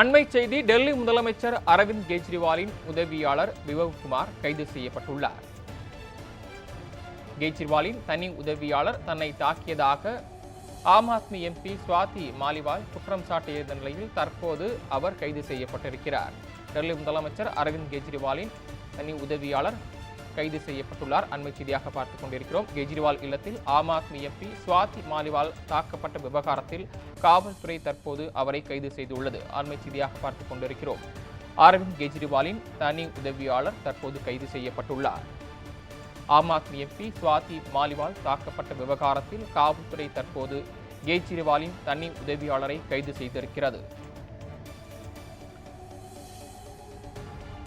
அண்மை செய்தி டெல்லி முதலமைச்சர் அரவிந்த் கெஜ்ரிவாலின் உதவியாளர் விவகுமார் கைது செய்யப்பட்டுள்ளார். கெஜ்ரிவாலின் தனி உதவியாளர் தன்னை தாக்கியதாக ஆம் ஆத்மி எம்பி சுவாதி மாலிவால் குற்றம் சாட்டிய நிலையில் தற்போது அவர் கைது செய்யப்பட்டிருக்கிறார். டெல்லி முதலமைச்சர் அரவிந்த் கெஜ்ரிவாலின் தனி உதவியாளர் கைது செய்யப்பட்டுள்ளார். அண்மை செய்தியாக பார்த்துக் கொண்டிருக்கிறோம். கெஜ்ரிவால் இல்லத்தில் ஆம் ஆத்மி எம்பி சுவாதி மாலிவால் தாக்கப்பட்ட விவகாரத்தில் காவல்துறை தற்போது அவரை கைது செய்துள்ளது. அண்மை செய்தியாக பார்த்துக் கொண்டிருக்கிறோம். அரவிந்த் கெஜ்ரிவாலின் தனி உதவியாளர் தற்போது கைது செய்யப்பட்டுள்ளார். ஆம் ஆத்மி எம்பி சுவாதி மாலிவால் தாக்கப்பட்ட விவகாரத்தில் காவல்துறை தற்போது கெஜ்ரிவாலின் தனி உதவியாளரை கைது செய்திருக்கிறது.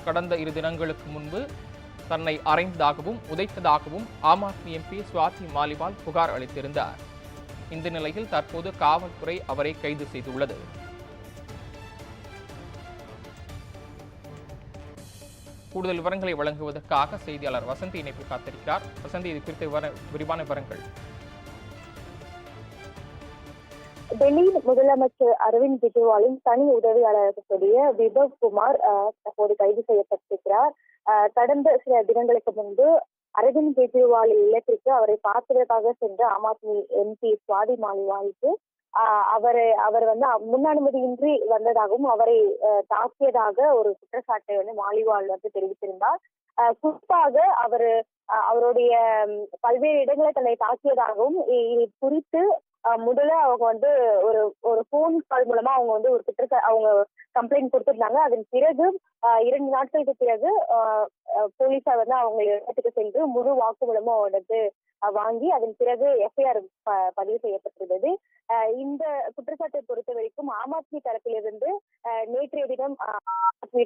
கடந்த இரு தினங்களுக்கு முன்பு தன்னை அறைந்ததாகவும் உதைத்ததாகவும் ஆம் ஆத்மி எம்பி சுவாதி மாலிவால் புகார் அளித்திருந்தார். இந்த நிலையில் தற்போது காவல்துறை அவரை கைது செய்துள்ளது. கூடுதல் விவரங்களை வழங்குவதற்காக செய்தியாளர் வசந்தி இணைப்பு காத்திருக்கிறார். வசந்தி இது குறித்த விரிவான விவரங்கள். டெல்லியில் முதலமைச்சர் அரவிந்த் கெஜ்ரிவாலின் தனி உதவியாளர்களுடைய விபவ் குமார் அஹ், தற்போது கைது செய்யப்பட்டு கடந்த சில தினங்களுக்கு முன்பு அரவிந்த் கெஜ்ரிவால் இல்லத்திற்கு அவரை பார்ப்பதற்காக சென்ற ஆம் ஆத்மி எம்பி சுவாதி மாலிவாலுக்கு அவரை அவர் வந்து முன் அனுமதியின்றி வந்ததாகவும் அவரை தாக்கியதாக ஒரு குற்றச்சாட்டை வந்து மாலிவால் வந்து தெரிவித்திருந்தார். அஹ், குறிப்பாக அவர் அவருடைய பல்வேறு இடங்களை தன்னை தாக்கியதாகவும் இது குறித்து முதல்ல அவங்க வந்து ஒரு ஒரு ஃபோன் கால் மூலமா அவங்க வந்து ஒரு குற்றச்சா அவங்க கம்ப்ளைண்ட் கொடுத்துருந்தாங்க. அதன் பிறகு அஹ் இரண்டு நாட்களுக்கு பிறகு போலீஸார் வந்து அவங்க இடத்துக்கு சென்று முழு வாக்குமூலமும் வந்து வாங்கி அதன் பிறகு எஃப்ஐஆர் பதிவு செய்யப்பட்டிருந்தது. இந்த குற்றச்சாட்டை பொறுத்த வரைக்கும் ஆம் ஆத்மி தரப்பிலிருந்து நேற்றைய தினம் அஹ்,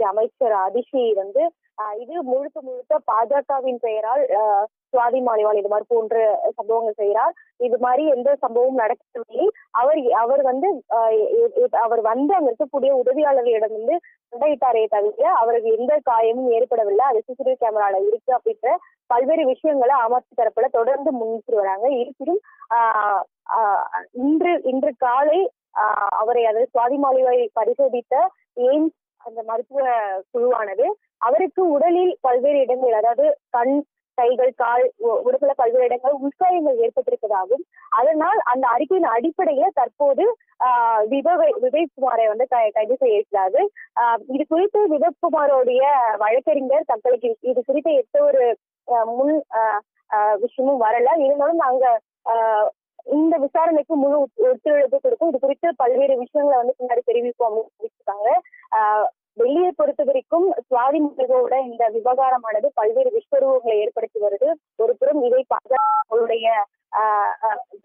அமைச்சர் அதிஷி வந்து இது முழுக்க முழுக்க பாஜகவின் பெயரால் சுவாதி மாலிவால் இது மாதிரி போன்ற சம்பவங்கள் செய்கிறார். இது மாதிரி எந்த சம்பவமும் நடக்கவில்லை. அவர் அவர் வந்து ஆஹ் அவர் வந்து அங்க இருக்கக்கூடிய உதவியாளர்களிடம் வந்து சண்டையிட்டாரே தவிர அவருக்கு எந்த காயமும் ஏற்படவில்லை. அது சிசிடிவி கேமரால இருக்கு அப்படின்ற பல்வேறு விஷயங்களை அமர்த்தி தரப்புல தொடர்ந்து முன்னிட்டு வராங்க. இருப்பினும் ஆஹ் ஆஹ் இன்று இன்று காலை அவரை அதாவது சுவாதி மாலிவை பரிசோதித்த எய்ம்ஸ் அந்த மருத்துவ குழுவானது அவருக்கு உடலில் பல்வேறு இடங்கள் அதாவது கண் கைகள் கால் உ- உடம்புல பல்வேறு இடங்கள் உட்காயங்கள் ஏற்பட்டிருப்பதாகவும் அதனால் அந்த அறிக்கையின் அடிப்படையில தற்போது ஆஹ் விபவை விவேக்குமாரை வந்து கைது செய்யிருக்கிறாரு ஆஹ் இது குறித்து விவேக்குமாரோடைய வழக்கறிஞர் தங்களுக்கு இது- குறித்த எந்த ஒரு முன் ஆஹ் ஆஹ் விஷயமும் வரல. இருந்தாலும் நாங்க ஆஹ் இந்த விசாரணைக்கு முழு ஒத்துழைப்பு கொடுக்கும். இது குறித்து பல்வேறு விஷயங்களை வந்து பின்னாடி தெரிவிப்போம் அப்படின்னு தெரிவிச்சிருக்காங்க ஆஹ் டெல்லியை பொறுத்த வரைக்கும் சுவாதி முருகோட இந்த விவகாரமானது பல்வேறு விஸ்வரூபங்களை ஏற்படுத்தி வருது. ஒரு புறம் இதை பாஜகவுடைய ஆஹ்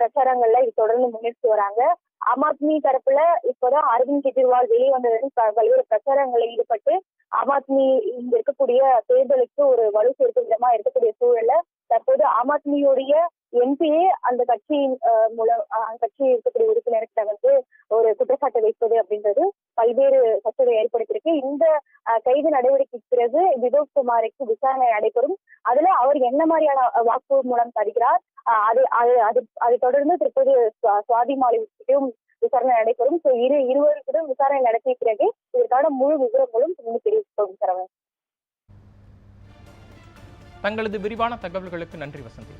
பிரச்சாரங்கள்ல இது தொடர்ந்து முன்னெடுத்து வராங்க. ஆம் ஆத்மி தரப்புல இப்பதான் அரவிந்த் கெஜ்ரிவால் வெளியே வந்ததும் பல்வேறு பிரச்சாரங்களில் ஈடுபட்டு ஆம் ஆத்மி இங்க இருக்கக்கூடிய தேர்தலுக்கு ஒரு வலு சேர்க்கும் விதமா இருக்கக்கூடிய சூழல்ல தற்போது ஆம் ஆத்மியுடைய எம்பியே அந்த கட்சியின் மூலம் அந்த கட்சியில் இருக்கக்கூடிய உறுப்பினர்கிட்ட வந்து ஒரு குற்றச்சாட்டு வைப்பது அப்படின்றது பல்வேறு சர்ச்சைகளை ஏற்படுத்தியிருக்கு. இந்த கைது நடவடிக்கைக்கு பிறகு வினோத் குமாருக்கு விசாரணை நடைபெறும். அதுல அவர் என்ன மாதிரியான வாக்கு மூலம் தருகிறார்? அது அது அது அதை தொடர்ந்து திருப்பதி சுவாதி மாலிகிட்டையும் விசாரணை நடைபெறும். ஸோ இரு இருவருக்கும் விசாரணை நடத்திய பிறகு இதற்கான முழு விவரங்களும் பின்பு தெரிவிப்போம் சரவணன். தங்களது விரிவான தகவல்களுக்கு நன்றி வசந்தி.